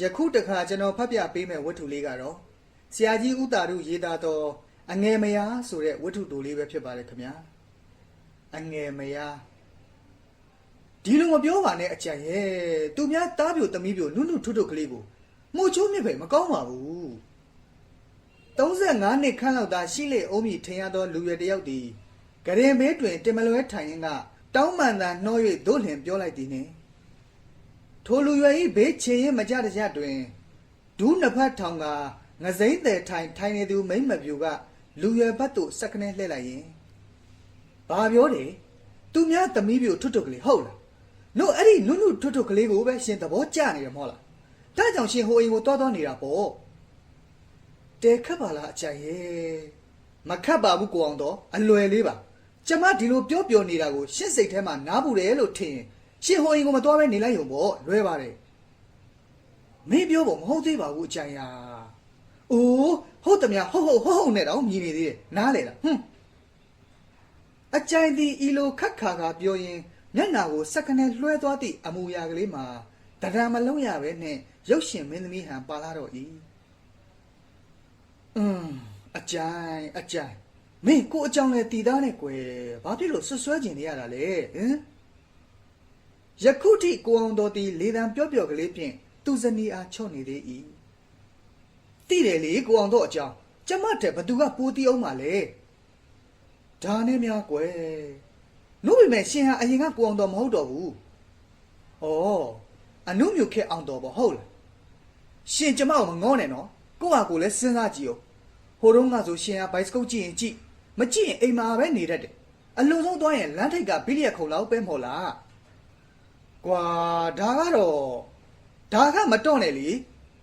ယခုတခါကျွန်တော်ဖတ်ပြပေးမယ့်ဝတ္ထုလေးကတော့ဆရာကြီးဥတာရုရေးသားသောအငယ်မယားဆိုတဲ့ဝတ္ထုတိုလေးပဲဖြစ်ပါတယ်ခင်ဗျာအငယ်မယားဒီလိုမပြောပါနဲ့အကြံရဲ့သူများတားပြိုတမီးပြိုနုနုထွတ်ထွတ်ကလေးကိုမှုချိုးမြစ်ပဲမကောင်းပါဘူး35နှစ်ခန့်လောက်သာရှိလေအုံးမြထင်ရသောလူရွယ်တစ်ယောက်သည်ဂရင်ဘေးတွင်တင်မလွဲထိုင်ရင်ကတောင်းပန်သာနှော၍ဒို့လျင်ပြောလိုက်သည်နှင့် ထိုလူရွယ်ဤဘေးချေရင်မကြတကြတွင်ဒူးနှစ်ဖက်ထောင်ကငစိမ့်တဲ့ထိုင်ထိုင်နေသူမိမ့်မပြူကလူရွယ်ဘက်သို့စက္ကနဲလှည့်လိုက်ရင်ဘာပြောတယ်သူများသမီးပြူထွတ်ထွတ်ကလေးဟုတ်လားနို့အဲ့ဒီနုနုထွတ်ထွတ်ကလေးကိုပဲရှင်သဘောကျနေရမဟုတ်လားဒါကြောင့်ရှင်ဟိုအိမ်ကိုတွားတွားနေတာပေါ့တဲခတ်ပါလားအကြိုက်ရဲ့မခတ်ပါဘူးကိုအောင်တော့အလွယ်လေးပါကျမဒီလိုပြောပြောနေတာကိုရှင့်စိတ်ထဲမှာနားပူတယ်လို့ထင်ရင် ရှင်ဟိုအိမ်ကိုမတွားပဲနေလိုက်ရုံပေါ့လွယ်ပါတယ်မင်းပြောဖို့မဟုတ်သေးပါဘူးအကြိုက်ရာအိုးဟုတ်တယ်များဟုတ်ဟုတ်ဟုတ်ဟုတ်နဲ့တော့မြည်နေသေးတယ်နားလေလားဟွန်းအကြိုက်ဒီဤလိုခက်ခါခါပြောရင်မျက်နာကိုစက္ကနဲ့လွှဲသွားသည့်အမူအရာကလေးမှာတရံမလုံးရပဲနဲ့ရုပ်ရှင်မင်းသမီးဟန်ပါလာတော့ဤอืมအကြိုင်အကြိုင်မင်းကိုအကြောင်းလဲတည်သားနဲ့ကွယ်ဘာဖြစ်လို့ဆွဆွဲကျင်နေရတာလဲဟမ် ယခုထိကိုအောင်တော်တီလေတံပြော့ပြော့ကလေးဖြင့်သူဇနီအားချော့နေသေး၏တိတယ်လေကိုအောင်တော်အကြောင်းကျမတဲ့ဘသူကပိုးတီးအောင်ပါလဲဒါနဲ့များကွယ်လို့ပြီမဲ့ရှင်ဟာအရင်ကကိုအောင်တော်မဟုတ်တော့ဘူးဩအနုမြုခက်အောင်တော်ပေါ့ဟုတ်လားရှင်ကျမကိုမငေါနဲ့နော်ကိုယ့်ဟာကိုယ်လည်းစဉ်းစားကြည့်အောင်ဟိုတုန်းကဆိုရှင်ကဘိုက်စကုတ်ကြည့်ရင်ကြည့်မကြည့်ရင်အိမ်မှာပဲနေတတ်တယ်အလုံးစုံသွားရင်လမ်းထိပ်ကဘိလျက်ခုံလောက်ပဲမဟုတ်လား ကွာဒါကတော့ဒါကမတော့နဲ့လေ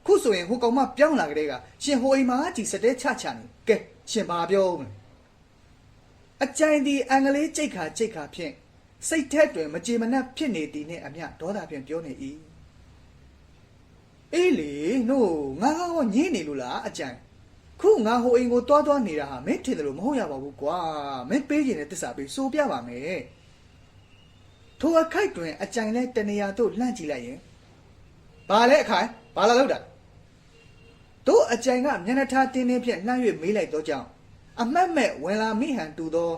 ခုဆိုရင်ဟိုကောင်မပြောင်းလာကြတဲ့ကရှင်ဟိုအိမ်မှာကြည်စတဲ့ချချနေကဲရှင်ဘာပြောမလဲအကြိုင်ဒီအင်္ဂလိပ်ကြိတ်ခါကြိတ်ခါဖြင့်စိတ်ထက်တွင်မကြေမနက်ဖြစ်နေသည်နှင့်အမျှဒေါသဖြင့်ပြောနေ၏အေးလေနို့ငါကောညင်းနေလို့လားအကြိုင်ခုငါဟိုအိမ်ကိုတွားတွားနေတာဟာမင်းထင်တယ်လို့မဟုတ်ရပါဘူးကွာမင်းပေးခြင်းတဲ့တစ္ဆာပေးစိုးပြပါမယ် ထိုအခိုက်တွင်အကြိုင်လဲတနေရာသို့လှမ်းကြည့်လိုက်ရင်ဘာလဲအခိုင်ဘာလာလောက်တာတို့အကြိုင်ကမျက်နှာထားတင်းတင်းဖြင့်လှမ်း၍မေးလိုက်တော့ကြောင့်အမတ်မဲ့ဝင်လာမိဟန်တူသော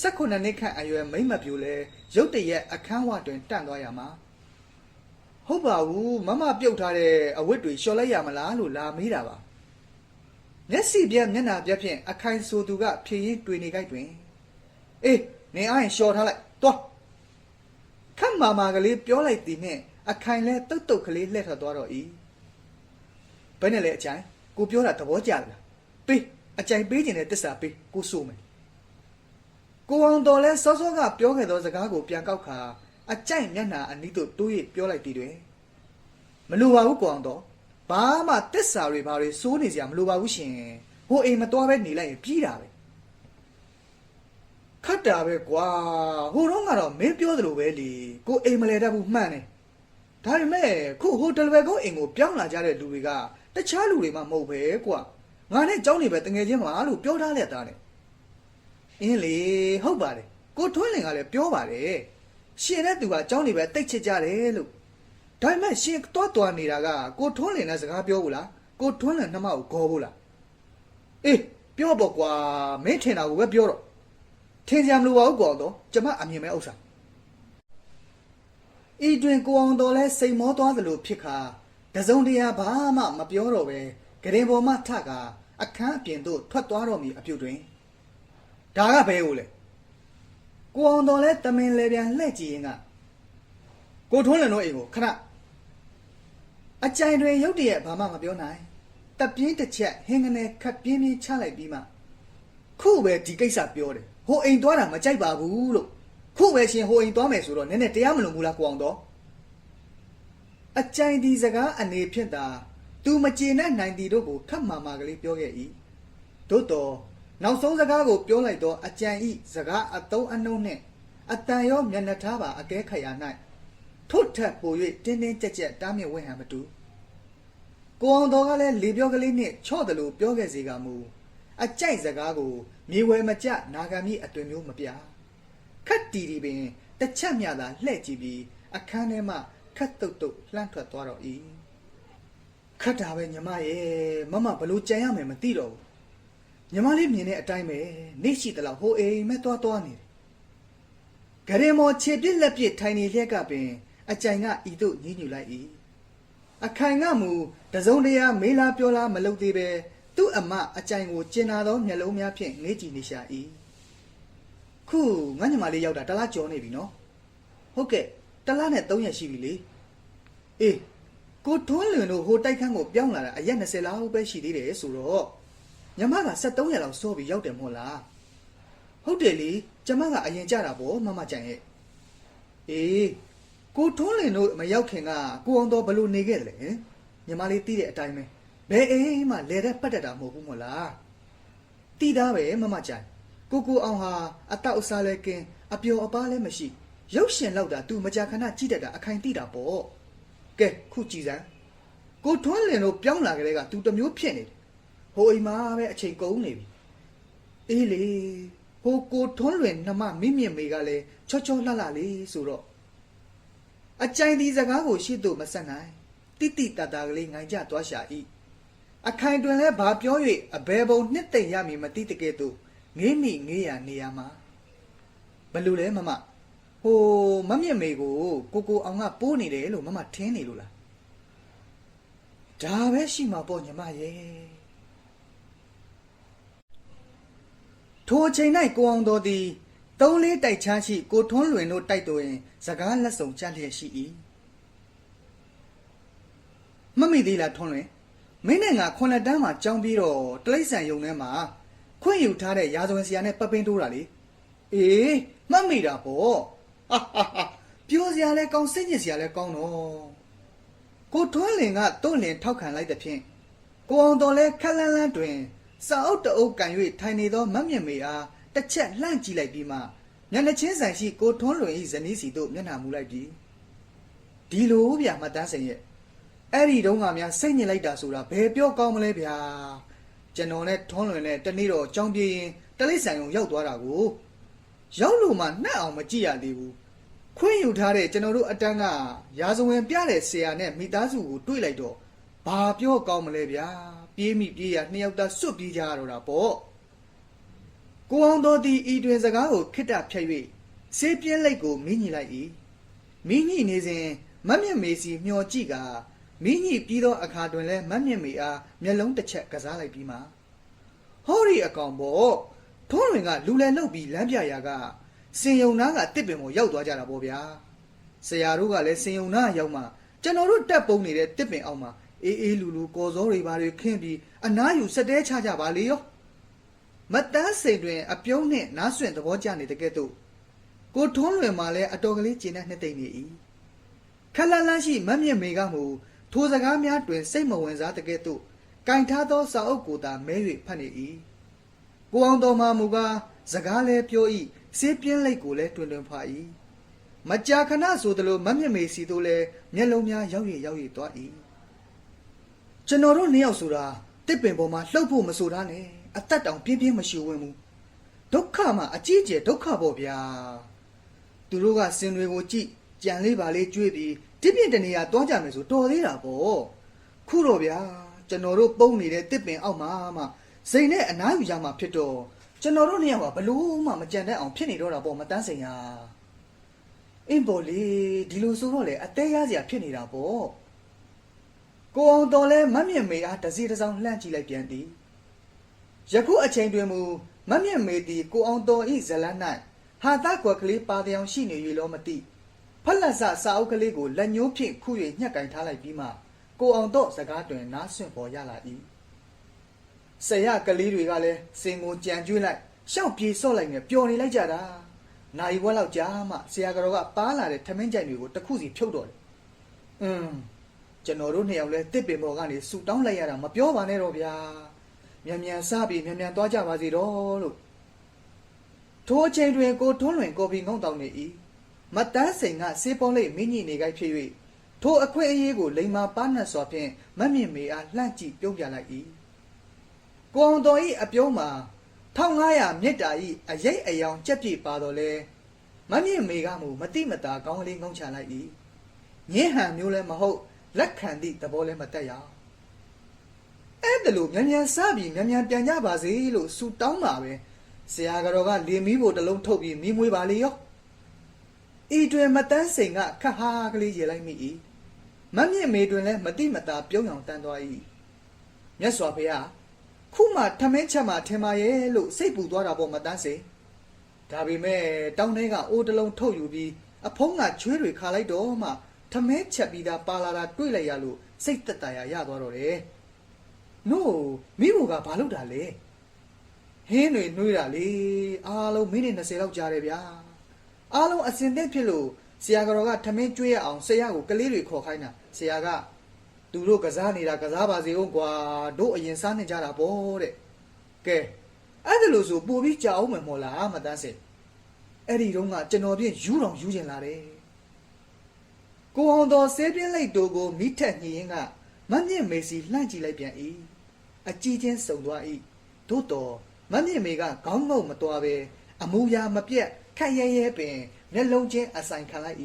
16နှစ်ခန့်အရွယ်မိမ့်မပြူလဲရုတ်တရက်အခန်းဝတွင်တန့်သွားရမှာဟုတ်ပါဘူးမမပြုတ်ထားတဲ့အဝတ်တွေလျှော်လိုက်ရမလားလို့လာမေးတာပါမျက်စိပြက်မျက်နှာပြက်ဖြင့်အခိုင်ဆိုသူကဖြည့်ရင်းတွေ့နေကြိုက်တွင်အေးနေအားရင်လျှော်ထားလိုက်သွား ခတ်မာမာကလေးပြောလိုက်သည်နှင့်အခိုင်လဲတုတ်တုတ်ကလေးလှည့်ထွက်သွားတော့၏ဘယ်နဲ့လဲအချိုင်ကိုပြောတာသဘောကျလားပေးအချိုင်ပေးခြင်းတဲ့တစ္ဆာပေးကိုဆိုမယ်ကိုအောင်တော်လဲစောစောကပြောခဲ့သောစကားကိုပြန်ကောက်ခါအကြိုက်မျက်နှာအနီးသို့တိုး၍ပြောလိုက်သည်တွင်မလိုပါဘူးကိုအောင်တော်ဘာမှတစ္ဆာတွေဘာတွေစိုးနေစရာမလိုပါဘူးရှင်ဟိုအိမ်မတော်ပဲနေလိုက်ရင်ပြီးတာပဲ ခတ်တာပဲကွာဟိုတော့ကတော့မင်းပြောသလိုပဲလေကိုအိမ်မလဲတတ်ဘူးမှန်တယ်ဒါပေမဲ့ခုဟိုတယ်ဝဲကုန်းအိမ်ကိုပြောင်းလာကြတဲ့လူတွေကတခြားလူတွေမှမဟုတ်ပဲကွာငါနဲ့ကြောင်းနေပဲတငယ်ချင်းမလို့ပြောထားလက်သားတယ်အင်းလေဟုတ်ပါတယ်ကိုထွန်းလင်ကလည်းပြောပါတယ်ရှင်တဲ့သူကကြောင်းနေပဲတိတ်ချစ်ကြတယ်လို့ဒါပေမဲ့ရှင်တွားတွားနေတာကကိုထွန်းလင်နဲ့စကားပြောဘူးလားကိုထွန်းလင်နှမကိုဂေါ်ဘူးလားအေးပြောပေါ့ကွာမင်းထင်တာကိုပဲပြောတော့ ထင်ကြမလို့ပါဘူးကွာတော့ကျမအမြင်မဲ့ဥစ္စာဤတွင်ကိုအောင်တော်လဲစိတ်မောသွားသလိုဖြစ်ခါတစုံတရာဘာမှမပြောတော့ပဲဂရင်ပေါ်မှထကအခန်းအပြင်သို့ထွက်သွားတော့မီအပြုတ်တွင်ဒါကဘဲကိုလဲကိုအောင်တော်လဲတမင်လေပြန်လှည့်ကြည့်ရင်ကကိုထွန်းလန်တို့အိမ်ကိုခဏအကြိုင်တွေရုတ်တရက်ဘာမှမပြောနိုင်တပြင်းတစ်ချက်ဟင်းကနေခတ်ပြင်းပြင်းချလိုက်ပြီးမှခုပဲဒီကိစ္စပြောတယ် ဟိုအိမ်သွားတာမကြိုက်ပါဘူးလို့ခုပဲရှင်ဟိုအိမ်သွားမယ်ဆိုတော့နည်းနည်းတရားမလုံဘူးလားကိုအောင်တော်အကြိုင်ဒီစကားအနေဖြင့်သာသူမကျေနပ်နိုင်သည်တို့ကိုခတ်မာမာကလေးပြောခဲ့၏သို့တော်နောက်ဆုံးစကားကိုပြောလိုက်တော့အကြံဤစကားအတုံးအနှုံးနှင့်အတန်ရောမျက်နှာထားပါအကဲခရာ၌ထွတ်ထက်ပို၍တင်းတင်းကြက်ကြက်တားမြစ်ဝဲဟန်မတူကိုအောင်တော်ကလည်းလေပြောကလေးနှင့်ချော့တယ်လို့ပြောခဲ့စေကမူအကြိုက်စကားကို မြေဝဲမကြနာဂံမိအသွင်မျိုးမပြခတ်တီတီပင်တစ်ချက်မြသာလှဲ့ကြည့်ပြီးအခန်းထဲမှခတ်တုတ်တုတ်လှမ်းထွက်သွားတော့၏ခတ်တာပဲညီမရဲ့မမဘလို့ကြံရမယ်မသိတော့ဘူးညီမလေးမြင်တဲ့အတိုင်းပဲနေရှိတလောက်ဟိုအိမ်မဲ့သွားသွားနေတယ်ဂရင်မော်ခြေပြစ်လက်ပြစ်ထိုင်နေလျက်ကပင် အကြိုင်ကဤသို့ညှဉ်းညူလိုက်၏အခိုင်ကမူတစုံတရာမေးလားပြောလားမလုပ်သေးပဲ သူ့အမအကြိုင်ကိုကျင်နာသောမျက်လုံးများဖြင့်ငေးကြည့်နေရှာ၏ခုငါညီမလေးရောက်တာတလားကြောနေပြီနော်ဟုတ်ကဲ့တလားနဲ့3ရက်ရှိပြီလေအေးကိုထွန်းလွင်တို့ဟိုတိုက်ခန်းကိုပြောင်းလာတာအရက်20လောက်ပဲရှိသေးတယ်ဆိုတော့ညမက73ရက်လောက်စောပြီးရောက်တယ်မဟုတ်လားဟုတ်တယ်လေကျမကအရင်ကြတာပေါ့မမကြံရဲ့အေးကိုထွန်းလွင်တို့မရောက်ခင်ကကိုအောင်တော်ဘလို့နေခဲ့တယ်လေဟင်ညီမလေးတီးတဲ့အတိုင်းပဲ ဘယ်အိမ်မှလဲတဲ့ပတ်တက်တာမဟုတ်ဘူးမို့လားတီးသားပဲမမကြံကိုကိုအောင်ဟာအတောက်အစားလဲကင်းအပျော်အပါလဲမရှိရုပ်ရှင်လောက်တာ तू မကြာခဏကြည့်တတ်တာအခိုင်တိတာပေါ့ကဲခုကြည်စမ်းကိုထွန်းလင်တို့ပြောင်းလာကြတဲ့က तू တစ်မျိုးဖြစ်နေတယ်ဟိုအိမ်မှာပဲအချိန်ကုန်နေပြီအေးလေဟိုကိုထွန်းလွင်နှမမိမြင့်မေကလည်းချောချောလှလှလေးဆိုတော့အကြိုင်ဒီစကားကိုရှေ့သို့မဆက်နိုင်တိတိတတ်တာကလေးငိုင်ကြသွားရှာ၏ အခိုင်တွင်လဲဘာပြော၍အဘယ်ဘုံနှစ်သိမ့်ရမည်မသိတကဲ့သို့ငေးမိငေးရနေရမှာဘယ်လိုလဲမမဟိုမမြင့်မေကိုကိုကိုအောင်ကပိုးနေတယ်လို့မမထင်းနေလို့လားဒါပဲရှိမှာပေါ့ညီမရဲ့ထိုအချိန်၌ကိုအောင်တော်သည်သုံးလေးတိုက်ချားရှိကိုထွန်းလွင်တို့တိုက်တော်ရင်စကားလက်ဆောင်ကြလျက်ရှိ၏မမိသေးလားထွန်းလွင် မင်းနဲ့ငါခွန်လက်တန်းမှာကြောင်းပြီးတော့တလိမ့်ဆန်ယုံထဲမှာခွင့်ယူထားတဲ့ရာဇဝင်ဆရာနဲ့ပတ်ပင်းတိုးတာလေအေးမှတ်မိတာပေါ့ဟာဟာဟာပြောစရာလဲကောင်းစိတ်ညစ်စရာလဲကောင်းတော့ကိုထွန်းလင်ကတွန့်လင်ထောက်ခံလိုက်တဲ့ဖြင့်ကိုအောင်တော်လဲခက်လန်းလန်းတွင်စာအုပ်တအုပ်ကန်၍ထိုင်နေသောမတ်မြင့်မေအားတစ်ချက်လှန့်ကြည့်လိုက်ပြီးမှမျက်နှာချင်းဆိုင်ရှိကိုထွန်းလွင်၏ဇနီးစီတို့မျက်နှာမူလိုက်ပြီးဒီလိုဗျာမတ်တန်းစင်ရဲ့ အဲ့ဒီတုန်းကများစိတ်ညစ်လိုက်တာဆိုတာဘယ်ပြောကောင်းမလဲဗျာကျွန်တော်နဲ့ထွန်းလွင်နဲ့တနေ့တော့ကြောင်းပြေးရင်တလိษံုံရောက်သွားတာကိုရောက်လို့မှနှက်အောင်မကြည့်ရသေးဘူးခွင့်ယူထားတဲ့ကျွန်တော်တို့အတန်းကရာဇဝင်ပြတဲ့ဆရာနဲ့မိသားစုကိုတွေ့လိုက်တော့ဘာပြောကောင်းမလဲဗျာပြေးမိပြေးရနှစ်ယောက်သားစွတ်ပြေးကြရတော့တာပေါ့ကိုအောင်တော်ဒီဤတွင်စကားကိုခိတ္တဖြတ်၍စေးပြင်းလိုက်ကိုမင်းညီလိုက်၏မင်းညီနေစဉ်မတ်မြင့်မေစီမျောကြည့်က မင်းညီပြီးသောအခါတွင်လဲမတ်မြင့်မေအားမျက်လုံးတစ်ချက်ကစားလိုက်ပြီးမှဟောဒီအကောင်ပေါ့ထုံးလွင်ကလူလဲနှုတ်ပြီးလမ်းပြရာကစင်ယုံနာကတစ်ပင်ကိုရောက်သွားကြတာပေါ့ဗျာဆရာတို့ကလည်းစင်ယုံနာရောက်မှကျွန်တော်တို့တက်ပုံနေတဲ့တစ်ပင်အောက်မှာအေးအေးလူလူကော်စောတွေဘာတွေခင်းပြီးအနားယူစက်တဲချကြပါလေရောမတန်းစိန်တွင်အပြုံးနှင့်နားဆွင့်သဘောကျနေတဲ့ကဲ့သို့ကိုထွန်းလွင်မှလည်းအတော်ကလေးကျင်းတဲ့နှစ်သိမ့်နေ၏ခက်လန်းလန်းရှိမတ်မြင့်မေကမူ ထိုစကားများတွင် စိတ်မဝင်စားတဲ့ကဲ့သို့ကင်ထားသောစာအုပ်ကိုသာမဲ၍ဖတ်နေ၏ကိုအောင်တော်မှမူကားစကားလည်းပြော၏စေးပြင်းလိုက်ကိုလည်းတွင်တွင်ဖာ၏မကြာခဏဆိုသလိုမတ်မြင့်မေစီတို့လည်းမျက်လုံးများရောက်ရရောက်ရသွား၏ကျွန်တော်တို့နှစ်ယောက်ဆိုတာတစ်ပင်ပေါ်မှာလှုပ်ဖို့မဆိုတာနဲ့အသက်တောင်ပြင်းပြင်းမရှိဝင်ဘူးဒုက္ခမှာအကြီးကျယ်ဒုက္ခပေါ့ဗျာသူတို့ကစင်တွေကိုကြည့်ကြံလေးပါလေးကြွေးပြီး တစ်ပြင်းတနေရာတွားကြမယ်ဆိုတော်သေးတာပေါ့ခုတော့ဗျာကျွန်တော်တို့ပုံနေတဲ့တစ်ပင်အောက်မှာမှစိန်နဲ့အနားယူကြမှာဖြစ်တော့ကျွန်တော်တို့နှစ်ယောက်ကဘလို့မှမကြံတတ်အောင်ဖြစ်နေတော့တာပေါ့မတန်းစိန်ဟာအင်းပေါ်လေဒီလိုဆိုတော့လေအသေးရစရာဖြစ်နေတာပေါ့ကိုအောင်တော်လဲမတ်မြင့်မေအားတစီတစ်စောင်းလှမ်းကြည့်လိုက်ပြန်သည်ယခုအချိန်တွင်မူမတ်မြင့်မေသည်ကိုအောင်တော်ဤဇလန်း၌ဟာသကွက်ကလေးပါတောင်ရှိနေ၍လောမသိ ဖက်လက်ဆစာအုပ်ကလေးကိုလက်ညှိုးဖြင့်ခု၍ညှက်ကင်ထားလိုက်ပြီးမှကိုအောင်တော်စကားတွင်နားဆွင့်ပေါ်ရလာ၏ဆရာကလေးတွေကလည်းစင်ကိုကြံကျွေးလိုက်ရှောက်ပြေဆော့လိုက်နဲ့ပျော်နေလိုက်ကြတာနိုင်ဝက်လောက်ကြာမှဆရာကတော်ကပါလာတဲ့ထမင်းကြိုင်တွေကိုတစ်ခုစီဖြုတ်တော့တယ်อืมကျွန်တော်တို့နှစ်ယောက်လဲတစ်ပင်ပေါ်ကနေဆူတောင်းလိုက်ရတာမပြောပါနဲ့တော့ဗျာမြန်မြန်စပြီးမြန်မြန်သွားကြပါစေတော့လို့ထိုအချိန်တွင်ကိုထွန်းလွင်ကော်ဖီငုံတောင်းနေ၏ မတန်းစိန်ကစေးပေါလိတ်မင်းကြီးနေခိုက်ဖြစ်၍ထိုအခွင့်အရေးကိုလိမ္မာပါနှက်စွာဖြင့်မတ်မြင့်မေအားလှန့်ကြည့်ပြုံးပြလိုက်၏ကိုအောင်တော်၏အပြုံးမှာ1500မြစ်တာ၏အရိပ်အယောင်ကြက်ပြေပါတော်လဲမတ်မြင့်မေကမူမတိမတာကောင်းကလေးငုံချလိုက်၏ညင်းဟန်မျိုးလည်းမဟုတ်လက်ခံသည့်သဘောလည်းမတက်ရအဲ့ဒါလို့မြန်မြန်စပြီးမြန်မြန်ပြန်ကြပါစေလို့ဆူတောင်းပါပဲဆရာကတော်ကလေမီးဖို့တစ်လုံးထုတ်ပြီးမီးမွေးပါလေရော ဤတွင်မတန်းစိန်ကခတ်ဟာကလေးရေလိုက်မိ၏မမြင့်မေတွင်လည်းမတိမတာပြုံးအောင်တန်းသွား၏မြတ်စွာဘုရားခုမှထမင်းချက်မှထင်ပါရဲ့လို့စိတ်ပူသွားတာပေါ့မတန်းစိန်ဒါပေမဲ့တောင်းထဲကအိုးတစ်လုံးထုတ်ယူပြီးအဖုံးကချွေးတွေခါလိုက်တော့မှထမင်းချက်ပြီးသားပါလာတာတွေ့လိုက်ရလို့စိတ်သက်သာရရသွားတော့တယ်နို့မိဖို့ကဘာလုပ်တာလဲဟင်းတွေနှွေးတာလေအားလုံးမိနစ်20လောက်ကြာတယ်ဗျာ အားလုံးအစင်သင့်ဖြစ်လို့ဆရာကတော်ကထမင်းကျွေးရအောင်ဆရာကိုကလေးတွေခေါ်ခိုင်းတာဆရာကသူတို့ကစားနေတာကစားပါစေဦးကွာတို့အရင်စားနေကြတာပေါ့တဲ့ကဲအဲ့ဒါလို့ဆိုပို့ပြီးကြာအောင်မယ်မို့လားမတန်းစင်အဲ့ဒီတော့ကကျွန်တော်ပြင်ယူတော်ယူကျင်လာတယ်ကိုအောင်တော်ဆေးပြင်းလိုက်တို့ကိုမိထက်ညင်းကမမြင့်မေစီလှန့်ကြည့်လိုက်ပြန်၏အကြည့်ချင်းစုံသွား၏သို့တော်မမြင့်မေကခေါင်းငုံမတော်ပဲအမူအရာမပြတ် ခက်ရဲရဲပင်မျက်လုံးချင်းအဆိုင်ခံလိုက်၏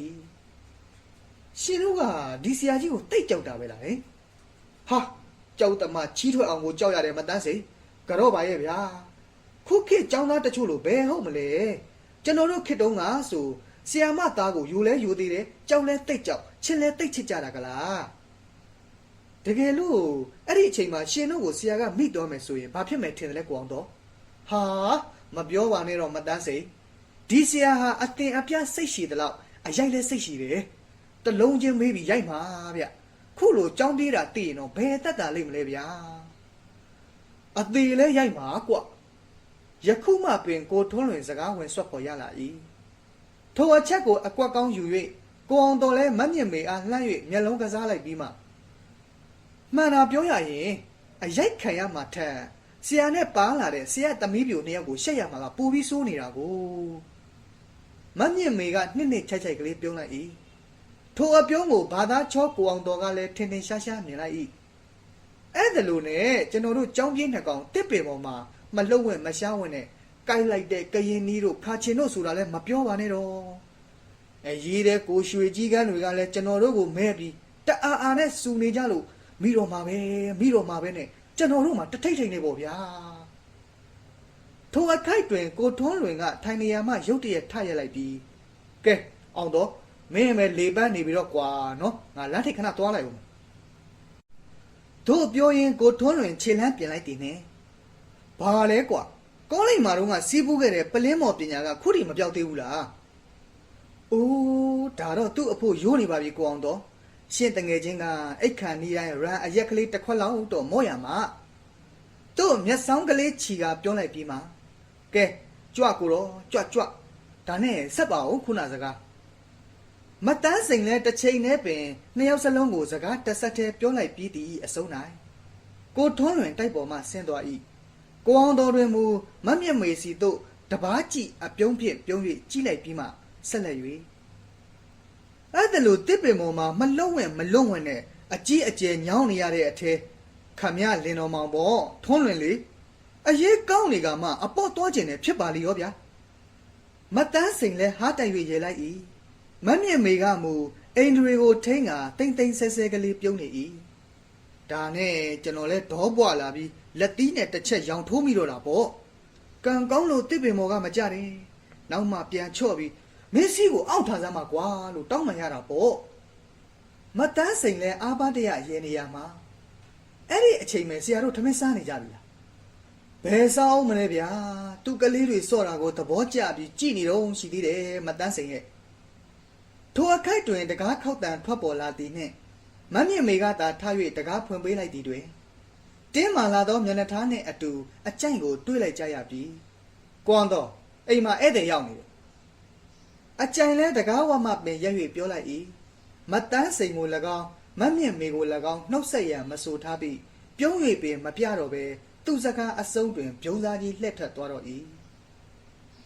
ရှင်တို့ကဒီဆရာကြီးကိုတိတ်ကြောက်တာပဲလားဟင်ဟာကြောက်တမချီးထွက်အောင်ကိုကြောက်ရတယ်မတန်းစိကတော့ပါရဲ့ဗျာခုခေတ်ចောင်းသားတချို့လိုဘယ်ဟုတ်မလဲကျွန်တော်တို့ခေတ်တုန်းကဆိုဆီယာမသားကိုယူလဲယူသေးတယ်ကြောက်လဲတိတ်ကြောက်ချစ်လဲတိတ်ချစ်ကြတာကလားတကယ်လို့အဲ့ဒီအချိန်မှာရှင်တို့ကိုဆရာကမိတော်မယ်ဆိုရင်ဘာဖြစ်မယ်ထင်တယ်လဲကိုအောင်တော့ဟာမပြောပါနဲ့တော့မတန်းစိ ဒီဆရာဟာအတင်အပြစိတ်ရှည်တယ်လို့အရိုက်လဲစိတ်ရှည်တယ်တလုံးချင်းမေးပြီးရိုက်မှာဗျခုလိုကြောင်းပြေးတာတည်ရင်တော့ဘယ်တက်တာလိမ့်မလဲဗျာအသေးလဲရိုက်မှာကွယခုမှပင်ကိုထွန်းလွင်စကားဝင်ဆွတ်ပေါ်ရလာ၏ထိုအချက်ကိုအကွက်ကောင်းယူ၍ကိုအောင်တော်လဲမတ်မြင့်မေအားလှမ်း၍မျက်လုံးကစားလိုက်ပြီးမှမှန်တာပြောရရင်အရိုက်ခံရမှာထက်ဆရာနဲ့ပါလာတဲ့ဆရာသမီးပြိုနှစ်ယောက်ကိုရှက်ရမှာကပူပြီးစိုးနေတာကို မမြင့်မေကနှစ်နှစ်ချိုက်ချိုက်ကလေးပြုံးလိုက်၏ထိုအပြုံးကိုဘာသာချောကိုအောင်တော်ကလည်းထင်ထင်ရှားရှားမြင်လိုက်၏အဲ့ဒါလို့နဲ့ကျွန်တော်တို့ကြောင်းပြင်းနှစ်ကောင်တစ်ပင်ပေါ်မှာမလှုပ်ဝင်မရှားဝင်နဲ့ကိုက်လိုက်တဲ့ကရင်နီးတို့ခါချင်တို့ဆိုတာလည်းမပြောပါနဲ့တော့အဲရေးတဲ့ကိုရွှေကြီးကန်းတွေကလည်းကျွန်တော်တို့ကိုမဲပြီးတအားအားနဲ့စူနေကြလို့မိတော့မှာပဲမိတော့မှာပဲနဲ့ကျွန်တော်တို့မှာတထိတ်ထိတ်နေပေါ့ဗျာ ထိုအခိုက်တွင်ကိုထွန်းလွင်ကထိုင်နေရာမှရုတ်တရက်ထရက်လိုက်ပြီးကဲအောင်တော့မင်းမဲလေပန်းနေပြီးတော့ကွာနော်ငါလမ်းထိပ်ခဏသွားလိုက်ဦးတို့ပြောရင်ကိုထွန်းလွင်ခြေလန်းပြင်လိုက်တည်နေဘာလဲကွာကောင်းလိမ့်မာတော့ကစီးပူးခဲ့တဲ့ပလင်းမော်ပညာကခုထိမပြောက်သေးဘူးလားအိုးဒါတော့သူ့အဖို့ရိုးနေပါပြီကိုအောင်တော့ရှင့်တငယ်ချင်းကအိတ်ခန်နီးတိုင်းရန်အရက်ကလေးတစ်ခွက်လောက်တော့မော့ရမှာသူ့မျက်စောင်းကလေးချီကပြောလိုက်ပြီးမှ ကဲကြွကိုတော့ကြွကြွဒါနဲ့ဆက်ပါဦးခုနစကားမတန်းစိန်လဲတစ်ချိန်နဲ့ပင်နှစ်ယောက်စလုံးကိုစကားတစ်ဆက်တည်းပြောလိုက်ပြီးတည်အဆုံးနိုင်ကိုထွန်းလွင်တိုက်ပေါ်မှဆင်းသွား၏ကိုအောင်တော်တွင်မူမတ်မြတ်မေစီတို့တပားကြည့်အပြုံးဖြင့်ပြုံး၍ကြည့်လိုက်ပြီးမှဆက်လက်၍အဲ့ဒါလို့တစ်ပင်ပေါ်မှာမလုံဝင်မလုံဝင်နဲ့အကြီးအကျယ်ညောင်းနေရတဲ့အထဲခမရလင်းတော်မောင်ပေါ့ထွန်းလွင်လေ အရေးကောင်းနေကမှအပေါ့သွားခြင်းနဲ့ဖြစ်ပါလေရောဗျာမတန်းစိန်လဲဟားတိုင်၍ရေလိုက်၏မမြင့်မေကမူအိန္ဒြေကိုထိန်းကတိမ့်တိမ့်ဆဲဆဲကလေးပြုံးနေ၏ဒါနဲ့ကျွန်တော်လဲဒေါပွားလာပြီးလက်သီးနဲ့တစ်ချက်ရောင်ထိုးမိတော့တာပေါ့ကံကောင်းလို့တစ်ပင်မော်ကမကြတယ်နောက်မှပြန်ချော့ပြီးမင်းစီကိုအောက်ထားစမ်းပါကွာလို့တောင်းပန်ရတာပေါ့မတန်းစိန်လဲအာဘတရရဲနေရမှာအဲ့ဒီအချိန်မဲ့ဆရာတို့ထမင်းစားနေကြပြီလား ဘယ်စားအောင်မလဲဗျာသူကလေးတွေစော့တာကိုသဘောကျပြီးကြည်နေတော့ရှိသေးတယ်မတန်းစိန်ရဲ့ထိုအခိုက်တွင်တကားခောက်တန်ထွက်ပေါ်လာသည်နှင့်မမြင့်မေကသာထား၍တကားဖွင့်ပေးလိုက်သည်တွင်တင်းမာလာသောမျက်နှာထားနှင့်အတူအကြိုက်ကိုတွေးလိုက်ကြရပြီကွန်တော့အိမ်မှာဧည့်သည်ရောက်နေတယ်အကြိုင်လဲတကားဝမှပင်ရက်၍ပြောလိုက်၏မတန်းစိန်ကို၎င်းမတ်မြင့်မေကို၎င်းနှုတ်ဆက်ရန်မဆိုထားပြီးပြုံး၍ပင်မပြတော့ပဲ သူ့စကားအစုံတွင်ပြုံးစားကြီးလှည့်ထွက်သွားတော့၏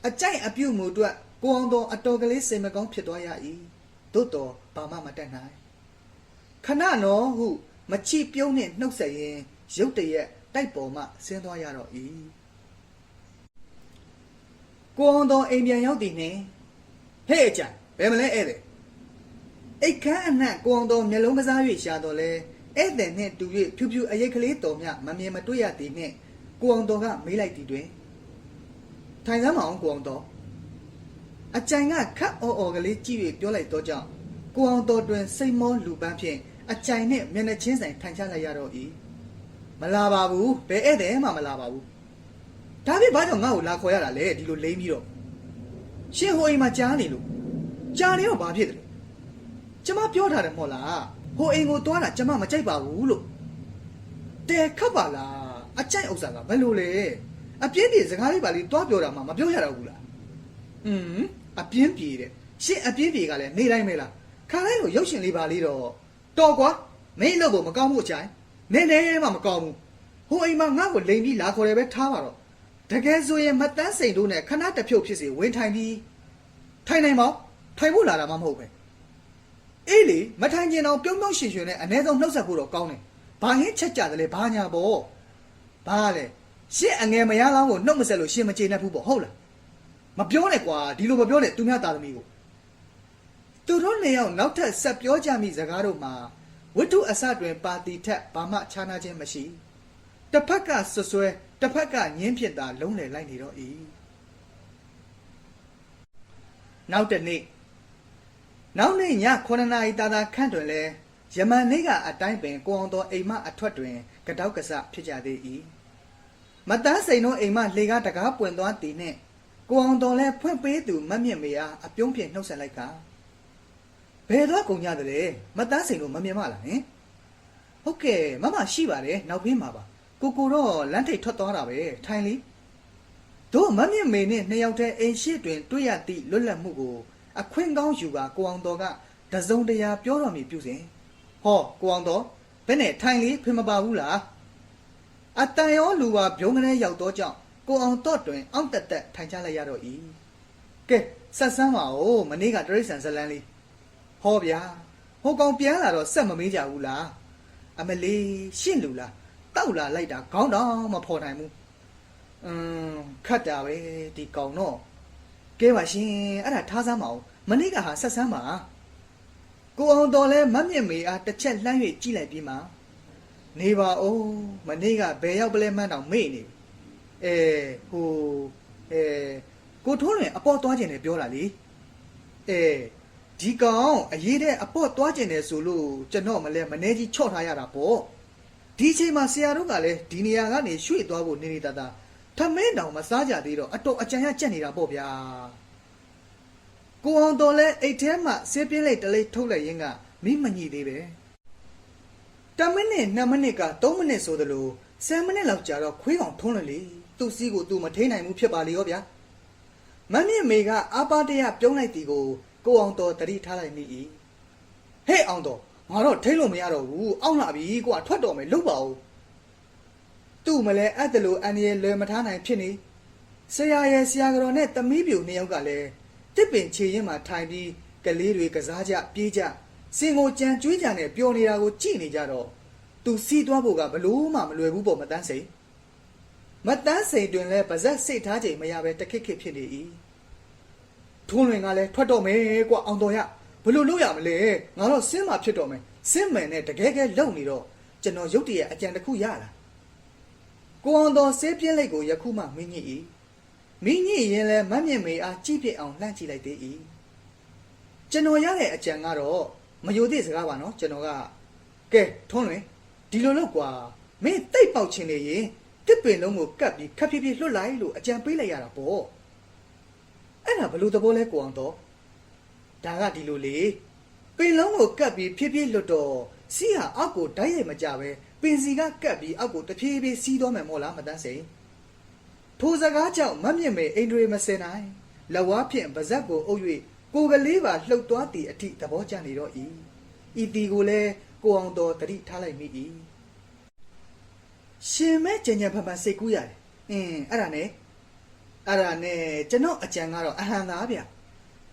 အကြိုက်အပြုတ်မှုအတွက်ကိုအောင်တော်အတော်ကလေးစိတ်မကောင်းဖြစ်သွားရ၏သို့တော်ဘာမှမတတ်နိုင်ခဏနော်ဟု မချီပြုံးနှင့်နှုတ်ဆက်ရင်ရုတ်တရက်တိုက်ပေါ်မှဆင်းသွားရတော့၏ကိုအောင်တော်အိမ်ပြန်ရောက်သည်နှင့်ဟဲ့အကြဘယ်မလဲဧည့်သည်အိတ်ခမ်းအနှံ့ကိုအောင်တော်မျက်လုံးကစား၍ရှာတော်လဲ ဧည့်သည်နှင့်တူ၍ဖြူဖြူအရိတ်ကလေးတော်မြမမြင်မတွေ့ရသည်နှင့်ကိုအောင်တော်ကမေးလိုက်သည်တွင်ထိုင်စမ်းမအောင်ကိုအောင်တော်အကြိုင်ကခတ်အော်အော်ကလေးကြည့်၍ပြောလိုက်တော့ကြောင့်ကိုအောင်တော်တွင်စိတ်မောလူပန်းဖြင့်အကြိုင်နှင့်မျက်နှာချင်းဆိုင်ထိုင်ချလိုက်ရတော့၏မလာပါဘူးဘယ်ဧည့်သည်မှမလာပါဘူးဒါဖြင့်ဘာကြောင့်ငါ့ကိုလာခေါ်ရတာလဲဒီလိုလိမ့်ပြီးတော့ရှင်ဟိုအိမ်မှာကြားနေလို့ကြားနေတော့ဘာဖြစ်တယ်လဲကျမပြောထားတယ်မဟုတ်လား ဟိုအိမ်ကိုသွားတာကျမမကြိုက်ပါဘူးလို့တဲခတ်ပါလားအကြိုက်ဥစ္စာကဘယ်လိုလဲအပြင်းပြေစကားလေးပါလေးတွားပြောတာမှမပြောရတော့ဘူးလားอืมအပြင်းပြေတဲ့ရှင့်အပြင်းပြေကလည်းနေတိုင်းပဲလားခါတိုင်းလိုရုပ်ရှင်လေးပါလေးတော့တော်ကွာမင်းလို့ကိုမကောင်းဘူးအချိုင်နေနေမှမကောင်းဘူးဟိုအိမ်မှာငါ့ကိုလိန်ပြီးလာခေါ်တယ်ပဲထားပါတော့တကယ်ဆိုရင်မတန်းစိန်တို့နဲ့ခဏတစ်ဖြုတ်ဖြစ်စီဝင်ထိုင်ပြီးထိုင်နိုင်မောထိုင်ဖို့လာတာမှမဟုတ်ပဲ အေးလေမထိုင်ကျင်တော့ပြုံးပြုံးရှင်ရှင်နဲ့အ ਨੇ ဆုံးနှုတ်ဆက်ဖို့တော့ကောင်းတယ်။ဘာဟင်းချက်ကြတယ်လဲဘာညာပေါ့။ဘာလဲရှင့်အငယ်မရလောင်းကိုနှုတ်မဆက်လို့ရှင်မကျေနပ်ဘူးပေါ့ဟုတ်လား။မပြောနဲ့ကွာဒီလိုမပြောနဲ့သူများတာသမီးကိုသူတို့နေရောက်နောက်ထပ်ဆက်ပြောကြမိစကားတို့မှာဝိတုအစတွင်ပါတီထက်ဘာမှခြားနာခြင်းမရှိ။တစ်ဖက်ကဆွဆွဲတစ်ဖက်ကညင်းဖြစ်တာလုံးလည်လိုက်နေတော့၏။နောက်တစ်နေ့ နောက်နေ့ည9နာရီတာတာခန့်တွင်လဲယမန်နေ့ကအတိုင်းပင်ကိုအောင်တော်အိမ်မအထွက်တွင်ကတောက်ကဆဖြစ်ကြသေး၏မတန်းစိန်တို့အိမ်မလေကားတကားပွင့်သွားသည်နှင့်ကိုအောင်တော်လဲဖွင့်ပေးသူမတ်မြင့်မေအားအပြုံးဖြင့်နှုတ်ဆက်လိုက်ကဘယ်တော့ကုန်ကြသလဲမတန်းစိန်တို့မမြင်မလားဟင်ဟုတ်ကဲ့မမရှိပါတယ်နောက်ဖေးမှာပါကိုကိုတော့လမ်းထိပ်ထွက်သွားတာပဲထိုင်လီတို့မတ်မြင့်မေနှင့်နှစ်ယောက်တည်းအိမ်ရှိတွင်တွေ့ရသည့်လွတ်လပ်မှုကို အခွင့်ကောင်းယူကကိုအောင်တော်ကတစုံတရာပြောတော်မူပြုစဉ်ဟောကိုအောင်တော်ဘယ်နဲ့ထိုင်လေးဖင်မပါဘူးလားအတန်ရောလူပါဘုံကလေးရောက်တော့ကြောင့်ကိုအောင်တော့တွင်အောင့်တက်တက်ထိုင်ချလိုက်ရတော့ဤကဲဆက်ဆန်းပါဦးမနေ့ကတရိษံဇလန်းလေးဟောဗျာဟိုကောင်ပြန်လာတော့ဆက်မမေးကြဘူးလားအမလေးရှင့်လူလားတောက်လာလိုက်တာခေါင်းတောင်မဖော်နိုင်ဘူးအင်းခတ်တာပဲဒီကောင်တော့ ကဲပါရှင်အဲ့ဒါထားစမ်းပါဦးမနေ့ကဟာဆက်ဆမ်းပါကိုအောင်တော်လဲမတ်မြင့်မေအားတစ်ချက်လှမ်း၍ကြည့်လိုက်ပြီးမှနေပါဦးမနေ့ကဘယ်ရောက်ပလဲမှန်းတော့မေ့နေပြီအဲဟိုအဲကိုထိုးလွင်အပေါ်သွားကျင်တယ်ပြောတာလေအဲဒီကောင်အရေးတဲ့အပေါ်သွားကျင်တယ်ဆိုလို့ကျွန်တော်မလဲမနေကြီးချော့ထားရတာပေါ့ဒီချိန်မှာဆရာတို့ကလည်းဒီနေရာကနေရွှေ့သွားဖို့နေနေတတာ ထမင်းတောင်မစားကြသေးတော့အတော်အကြံရကြက်နေတာပေါ့ဗျာကိုအောင်တော်လဲအိတ်ထဲမှာဆေးပြင်းလိုက်တလေးထုတ်လိုက်ရင်းကမိမညိသေးပဲတမိနစ်2မိနစ်က3မိနစ်ဆိုသလို10မိနစ်လောက်ကြာတော့ခွေးကောင်ထုံးလို့လေသူ့စီးကိုသူမထိန်နိုင်ဘူးဖြစ်ပါလေရောဗျာမမြင့်မေကအာပါတရပြုံးလိုက်တီကိုကိုအောင်တော်တတိထားလိုက်မိ၏ဟဲ့အောင်တော်ငါတော့ထိန်လို့မရတော့ဘူးအောင့်လာပြီကွာထွက်တော်မယ်လုတ်ပါဦး သူ့မလဲအဲ့ဒါလိုအန်ရလွယ်မထားနိုင်ဖြစ်နေဆရာရဲ့ဆရာကတော်နဲ့သမီးပြူနှစ်ယောက်ကလည်းတစ်ပင်ခြေရင်မှာထိုင်ပြီးကလေးတွေကစားကြပြေးကြစင်ကိုကြံကျွေးကြနဲ့ပျော်နေတာကိုကြည့်နေကြတော့သူစီးသွားဖို့ကဘလို့မှမလွယ်ဘူးပေါ့မတန်းစိန်မတန်းစိန်တွင်လဲပါဇက်စိတ်ထားချိန်မရပဲတခစ်ခစ်ဖြစ်နေ၏ထုံးလွင်ကလည်းထွက်တော့မယ်ကွာအောင်တော်ရဘလို့လုပ်ရမလဲငါတော့စင်းမှာဖြစ်တော့မယ်စင်းမယ်နဲ့တကယ်ကဲလုံနေတော့ကျွန်တော်ရုတ်တရက်အကြံတစ်ခုရလာ ကိုအောင်တော်ဆေးပြင်းလိုက်ကိုယခုမှမင်းညစ်၏မင်းညစ်ရင်လည်းမတ်မြင့်မေအားကြည့်ပြအောင်လှမ်းကြည့်လိုက်သေး၏ကျွန်တော်ရတဲ့အကြံကတော့မယိုသေးစကားပါနော်ကျွန်တော်ကကဲထုံးလွင်ဒီလိုလုပ်ကွာမင်းတိတ်ပေါက်ချင်နေရင်တစ်ပင်လုံးကိုကပ်ပြီးခပ်ဖြည်းဖြည်းလွတ်လိုက်လို့အကြံပေးလိုက်ရတာပေါ့အဲ့ဒါဘလို့သဘောလဲကိုအောင်တော်ဒါကဒီလိုလေပင်လုံးကိုကပ်ပြီးဖြည်းဖြည်းလွတ်တော့စီးဟာအောက်ကိုဓာတ်ရိုက်မကြပဲ ပင်စီကကပ်ပြီးအောက်ကိုတဖြည်းဖြည်းစီးသွားမယ်မို့လားမတန်းစိန်ထိုစကားကြောင့်မတ်မြင့်မေအိန္ဒြေမစင်နိုင်လက်ဝါးဖြင့်ပါဇက်ကိုအုပ်၍ကိုယ်ကလေးပါလှုပ်သွားသည့်အထိသဘောကျနေတော့၏ဤတီကိုလည်းကိုအောင်တော်တတိထားလိုက်မိ၏ရှင်မဲကြင်ကြံဖန်ဖန်စိတ်ကူးရတယ်အင်းအဲ့ဒါနဲ့အဲ့ဒါနဲ့ကျွန်တော်အကြံကတော့အဟံသားဗျ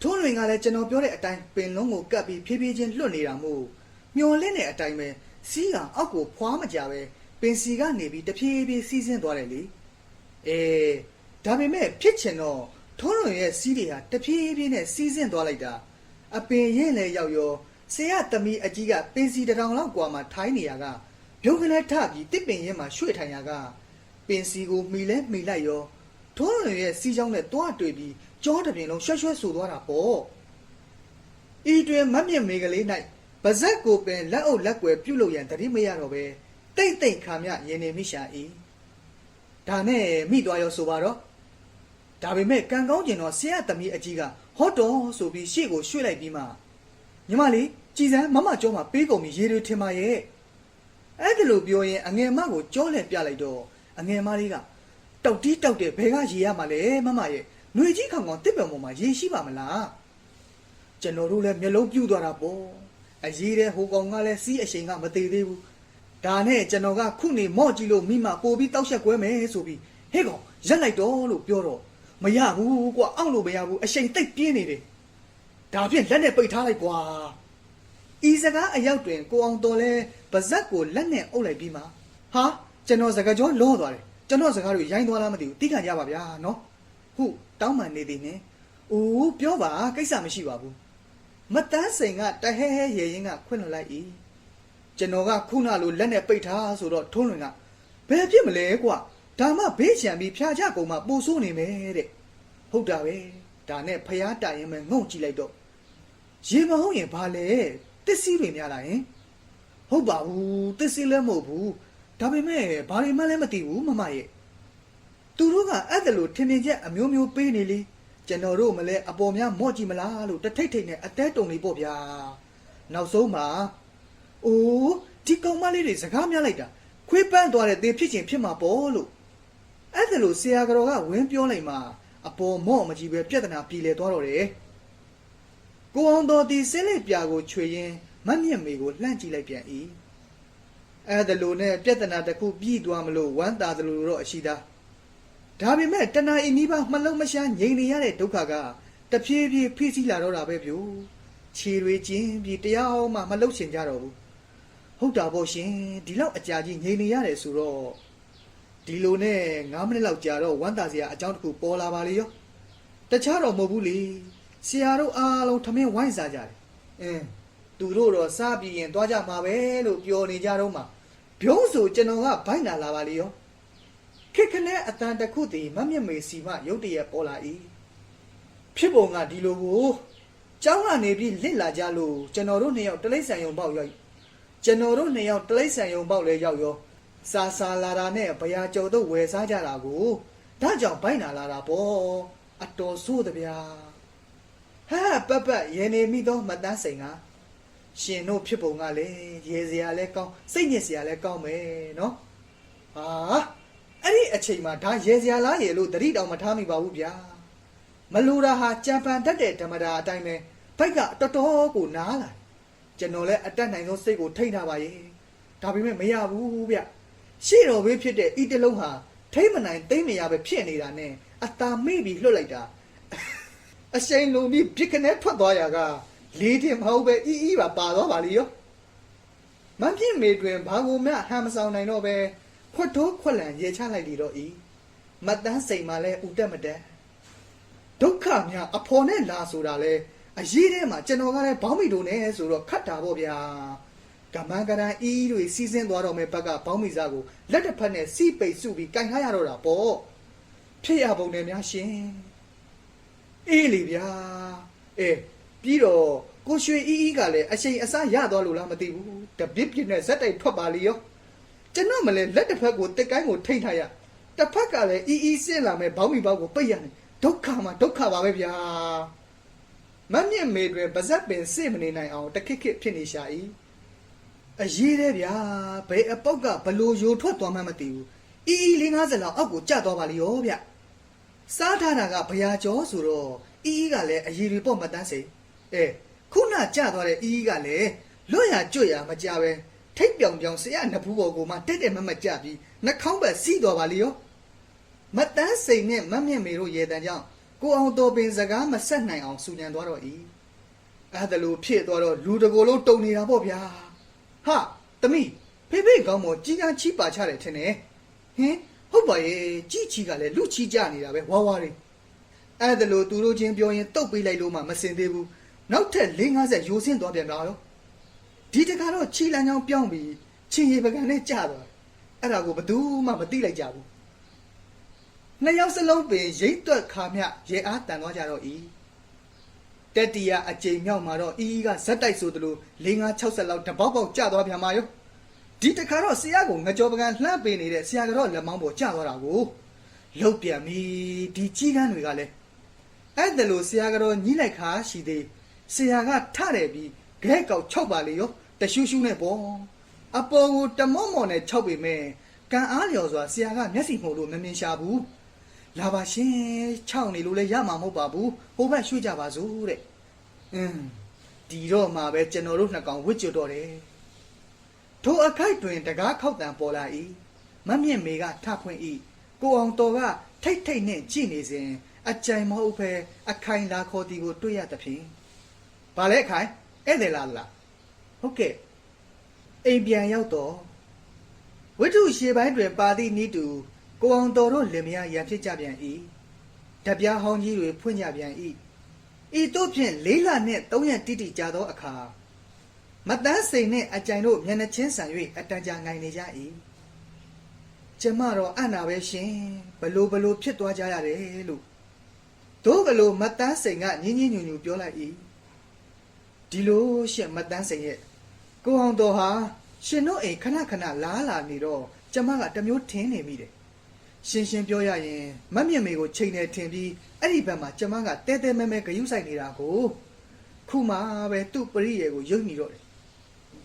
ထုံးလွင်ကလည်းကျွန်တော်ပြောတဲ့အတိုင်းပင်လုံးကိုကပ်ပြီးဖြည်းဖြည်းချင်းလွတ်နေတာမို့မျော်လင့်တဲ့အတိုင်းပဲ စီးကအောက်ကိုဖွာမကြပဲပင်စီကနေပြီးတဖြည်းဖြည်းစီးဆင်းသွားတယ်လေအဲဒါပေမဲ့ဖြစ်ချင်တော့ထုံးရုံရဲ့စီးတွေဟာတဖြည်းဖြည်းနဲ့စီးဆင်းသွားလိုက်တာအပင်ရင်လဲရောက်ရောဆရာသမီးအကြီးကပင်စီတထောင်လောက်ကွာမှာထိုင်းနေရကပြုတ်ကလေးထပြီးတစ်ပင်ရင်မှာရွှေ့ထိုင်ရကပင်စီကိုမိလဲမိလိုက်ရောထုံးရုံရဲ့စီးချောင်းနဲ့တွားတွေ့ပြီးကြောတပြင်လုံးရွှဲရွှဲဆူသွားတာပေါ့ဤတွင်မမြင့်မေကလေး၌ ပါဇက်ကိုပင်လက်အုပ်လက်ကွယ်ပြုတ်လို့ရန်တတိမရတော့ပဲတိတ်တိတ်ခါမြရင်နေမိရှာ၏ဒါနဲ့မိသွားရောဆိုပါတော့ဒါပေမဲ့ကံကောင်းကျင်တော့ဆရာသမီးအကြီးကဟော့တော်ဆိုပြီးရှေ့ကိုရွှေ့လိုက်ပြီးမှညီမလေးကြည်စမ်းမမကျောမှာပေးကုန်ပြီးရေတွေထင်ပါရဲ့အဲ့ဒါလို့ပြောရင်အငယ်မကိုကြောလဲပြလိုက်တော့အငယ်မလေးကတောက်တီးတောက်တဲ့ဘဲကရေရမှာလဲမမရဲ့ຫນွေကြီးခေါင်ခေါင်တစ်ပံပေါ်မှာရေရှိပါမလားကျွန်တော်တို့လည်းမျက်လုံးပြူသွားတာပေါ့ အရေးတဲ့ဟိုကောင်ကလည်းစီးအရှိန်ကမသေးသေးဘူးဒါနဲ့ကျွန်တော်ကခုနေမော့ကြည့်လို့မိမပို့ပြီးတောက်ချက်ကွဲမယ်ဆိုပြီးဟဲ့ကောင်ရက်လိုက်တော့လို့ပြောတော့မရဘူးကွာအောင့်လို့မရဘူးအချိန်တိတ်ပြင်းနေတယ်ဒါဖြင့်လက်နဲ့ပိတ်ထားလိုက်ကွာဤစကားအရောက်တွင်ကိုအောင်တော်လဲပါဇက်ကိုလက်နဲ့အုပ်လိုက်ပြီးမှဟာကျွန်တော်စကားကြောလောသွားတယ်ကျွန်တော်စကားတွေရိုင်းသွားလားမသိဘူးတိခံကြပါဗျာနော်ဟုတ်တောင်းပန်နေသည်နဲ့အိုးပြောပါကိစ္စမရှိပါဘူး မတန်းစိန်ကတဟဲဟဲရေရင်ကခွင့်လွှတ်လိုက်၏ကျွန်တော်ကခုနလိုလက်နဲ့ပိတ်ထားဆိုတော့ထုံးလွင်ကဘယ်ဖြစ်မလဲကွာဒါမှဘေးချံပြီးဖျားချကုန်မှပိုဆိုးနေမယ်တဲ့ဟုတ်တာပဲဒါနဲ့ဖျားတိုင်ရင်ပဲငုံကြည့်လိုက်တော့ရေမဟုတ်ရင်ဘာလဲတစ်စီတွေများလာရင်ဟုတ်ပါဘူးတစ်စီလည်းမဟုတ်ဘူးဒါပေမဲ့ဘာတွေမှလည်းမသိဘူးမမရဲ့သူတို့ကအဲ့ဒါလို့ထင်မြင်ချက်အမျိုးမျိုးပေးနေလေ ကျွန်တော်တို့မလဲအပေါ်များမော့ကြည့်မလားလို့တထိတ်ထိတ်နဲ့အတဲတုံလေးပေါ့ဗျာနောက်ဆုံးမှာအိုးဒီကောင်မလေးတွေစကားများလိုက်တာခွေးပန်းသွားတဲ့သေဖြစ်ချင်းဖြစ်မှာပေါ့လို့အဲ့ဒါလို့ဆရာကတော်ကဝင်းပြောလိုက်မှအပေါ်မော့မကြည့်ပဲပြဿနာပြေလည်သွားတော့တယ်။ကိုအောင်တော်ဒီဆင်းလက်ပြာကိုချွေရင်မတ်မြင့်မေကိုလှမ်းကြည့်လိုက်ပြန်၏။အဲ့ဒါလို့နဲ့ပြဿနာတစ်ခုပြီးသွားမလို့ဝမ်းသာသလိုတော့အရှိသား။ ဒါပေမဲ့တဏှာအင်းကြီးပါမလုံးမရှားငြိမ်နေရတဲ့ဒုက္ခကတဖြည်းဖြည်းဖိစီးလာတော့တာပဲဗျို့။ခြေတွေကျင်းပြီးတရားမှမလှုပ်ရှင်ကြတော့ဘူး။ဟုတ်တာပေါ့ရှင်ဒီလောက်အကြာကြီးငြိမ်နေရတယ်ဆိုတော့ဒီလိုနဲ့9မိနစ်လောက်ကြာတော့ဝမ်းသာစရာအကြောင်းတစ်ခုပေါ်လာပါလေရောတခြားတော့မဟုတ်ဘူးလေဆရာတို့အားလုံးထမင်းဝိုင်းစားကြတယ်အင်းသူတို့တော့စားပြီးရင်သွားကြမှာပဲလို့ပြောနေကြတော့မှဘုံဆိုကျွန်တော်ကဘိုက်နာလာပါလေရော ခက်ခနဲ့အတန်တစ်ခုတည်းမမျက်မေစီမရုတ်တရက်ပေါ်လာ၏ဖြစ်ပုံကဒီလိုကိုကျောင်းကနေပြီးလစ်လာကြလို့ကျွန်တော်တို့နှစ်ယောက်တလိမ့်ဆန်ယုံပေါက်ရောက်ကျွန်တော်တို့နှစ်ယောက်တလိမ့်ဆန်ယုံပေါက်လဲရောက်ရောစာစာလာတာနဲ့ဘရာကျော်တို့ဝယ်စားကြတာကိုဒါကြောင့်ဘိုက်နာလာတာပေါ့အတော်ဆိုးတဗျာဟာပပရေနေမိတော့မတန်းစိန်ကရှင်တို့ဖြစ်ပုံကလည်းရေစရာလည်းကောင်းစိတ်ညစ်စရာလည်းကောင်းမယ်နော်ဟာ အဲ့ဒီအချိန်မှာဒါရေစရာလားရေလို့တတိတောင်မထားမိပါဘူးဗျာမလူတာဟာကြံပန်တတ်တဲ့ဓမ္မတာအတိုင်းပဲဘိုက်ကတော်တော်ကိုနားလာကျွန်တော်လည်းအတက်နိုင်ဆုံးစိတ်ကိုထိန်းထားပါရဲ့ဒါပေမဲ့မရဘူးဗျရှေ့တော်ဘေးဖြစ်တဲ့ဤတလုံးဟာထိမ့်မနိုင်သိမ့်မရပဲဖြစ်နေတာနဲ့အตาမေ့ပြီးလွတ်လိုက်တာအရှိန်လုံးပြီးပြစ်ကနေထွက်သွားရကလေးတင်မဟုတ်ပဲအီးအီးပါပါသွားပါလေရောမပြင်းမေတွင်ဘာကိုမှဟန်မဆောင်နိုင်တော့ပဲ ခွတ်တိုးခွက်လန်ရေချလိုက်လေတော့ဤမတန်းစိန်မှလည်းဥတက်မတက်ဒုက္ခများအဖော်နဲ့လာဆိုတာလဲအရေးထဲမှာကျွန်တော်ကလည်းဘောင်းမီတို့နဲ့ဆိုတော့ခတ်တာပေါ့ဗျာကမန်ကရန်အီးတွေစီးဆင်းသွားတော့မဲ့ဘက်ကဘောင်းမီစားကိုလက်တစ်ဖက်နဲ့စီပိတ်စုပြီးကင်ထားရတော့တာပေါ့ဖြစ်ရပုံနဲ့များရှင်အေးလေဗျာအေးပြီးတော့ကိုရွှေအီးအီးကလည်းအချိန်အစားရသွားလို့လားမသိဘူးတပစ်ပြစ်နဲ့ဇက်တိုက်ထွက်ပါလေရော ကျွန်တော်မလဲလက်တစ်ဖက်ကိုတက်ကိုင်းကိုထိမ့်ထားရတစ်ဖက်ကလည်းအီးအီးဆင်းလာမဲ့ဘောင်းမီဘောက်ကိုပိတ်ရတယ်ဒုက္ခမှာဒုက္ခပါပဲဗျာမမြင့်မေတွင်ပါဇက်ပင်စိတ်မနေနိုင်အောင်တခစ်ခစ်ဖြစ်နေရှာ၏အရေးတဲ့ဗျာဘယ်အပုတ်ကဘလို့ယိုထွက်သွားမှမသိဘူးအီအီလေး50လောက်အောက်ကိုကျသွားပါလိရောဗျစားထားတာကဘရာကျော်ဆိုတော့အီအီကလည်းအရေးတွေပေါ့မတန်းစိအဲခုနကျသွားတဲ့အီအီကလည်းလွတ်ရကြွရမကြပဲ ထိတ်ပြောင်ပြောင်ဆရာနဘူးဘော်ကိုမှတက်တက်မမတ်ကြပြီးနှာခေါင်းပဲစီးသွားပါလိရောမတန်းစိန်နဲ့မမြင့်မေတို့ရေတံကြောင့်ကိုအောင်တော်ပင်စကားမဆက်နိုင်အောင်စူညံသွားတော့၏အဲ့ဒါလိုဖြစ်သွားတော့လူတကိုယ်လုံးတုံနေတာပေါ့ဗျာဟာတမိဖေဖေကောင်းမောကြီးကြီးချီပါချတယ်ထင်တယ်ဟင်ဟုတ်ပါရဲ့ကြီးချီကလည်းလူချီကြနေတာပဲဝါဝါတွေအဲ့ဒါလိုသူတို့ချင်းပြောရင်တုတ်ပေးလိုက်လို့မှမစင်သေးဘူးနောက်ထပ်၄50ရိုးစင်းသွားပြန်ပါရော ဒီတခါတော့ခြီလန်းချောင်းပြောင်းပြီးချင်းရီပကံနဲ့ကြာသွားအဲ့ဒါကိုဘယ်သူမှမသိလိုက်ကြဘူးနှစ်ယောက်စလုံးပင်ရိတ်သွက်ခါမြရေအားတန်သွားကြတော့ဤတက်တီယာအကြိမ်မြောက်မှာတော့ဤကဇက်တိုက်ဆိုသလို၄၅60လောက်တပေါက်ပေါက်ကြာသွားပြန်มาရောဒီတခါတော့ဆရာကငကြောပကံလှမ်းပေးနေတဲ့ဆရာကတော့လက်မောင်းပေါ်ကြာသွားတာကိုလုတ်ပြန်ပြီဒီကြီးကန်းတွေကလည်းအဲ့ဒါလို့ဆရာကတော့ညီးလိုက်ခါရှိသေးဆရာကထတယ်ပြီးခဲကောက်၆ပါလေရော တရှူးရှူးနဲ့ပေါ့အပေါ်ကိုတမော့မော့နဲ့၆ပေမဲ့ကန်အားလျော်စွာဆရာကမျက်စိမှုလို့မမြင်ရှာဘူးလာပါရှင်၆နေလို့လည်းရမှာမဟုတ်ပါဘူးဟိုဘက်ရွှေ့ကြပါစို့တဲ့အင်းဒီတော့မှပဲကျွန်တော်တို့နှစ်ကောင်ဝစ်ကြတော့တယ်ထိုအခိုက်တွင်တကားခောက်တံပေါ်လာ၏မမြင့်မေကထဖွင့်၏ကိုအောင်တော်ကထိတ်ထိတ်နဲ့ကြည်နေစဉ်အကြိုင်မဟုတ်ပဲအခိုင်လာခေါ်တီကိုတွေ့ရသဖြင့်။ဘာလဲအခိုင်ဧည့်သည်လားလား။ ဟုတ်ကဲ့။အိမ်ပြန်ရောက်တော့ဝိတုရှေပိုင်းတွင်ပါသည့်နီးတူကိုအောင်တော်တို့လင်မယားရန်ဖြစ်ကြပြန်၏။တပြားဟောင်းကြီးတွေဖွင့်ကြပြန်၏။ဤတို့ဖြင့်လေးလနှင့်သုံးရက်တိတိကြာသောအခါမတန်းစိန်နှင့်အကြိုင်တို့မျက်နှာချင်းဆန်၍အတန်ကြာငိုင်နေကြ၏။ကျမတော့အံ့နာပဲရှင်ဘလို့ဘလို့ဖြစ်သွားကြရတယ်လို့တို့ကလေးမတ်တန်းစိန်ကညင်းညင်းညူညူပြောလိုက်၏ဒီလိုရှင့်မတ်တန်းစိန်ရဲ့ ကိုအောင်တော်ဟာရှင်တို့အိမ်ခဏခဏလားလာနေတော့ကျမကတမျိုးထင်းနေမိတယ်ရှင်းရှင်းပြောရရင်မတ်မြင့်မေကိုချိန်နေထင်ပြီးအဲ့ဒီဘက်မှာကျမကတဲတဲမဲမဲဂယုဆိုင်နေတာကိုခုမှပဲသူ့ပရိယေကိုယုံနေတော့တယ်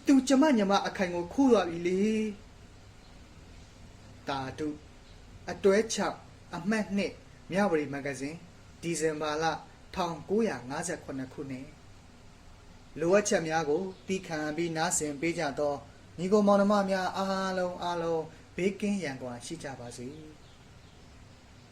သူကျမညမအခိုင်ကိုခိုးသွားပြီလေတာတုအတွဲ6အမှတ်2မြဝတီမဂ္ဂဇင်းဒီဇင်ဘာလ1958ခုနှစ် လိုအပ်ချက်များကိုတီးခံပြီးနားဆင်ပေးကြသောညီကိုမောင်နှမများအားလုံးအားလုံးဘေးကင်းရန်ကွာရှိကြပါစေ။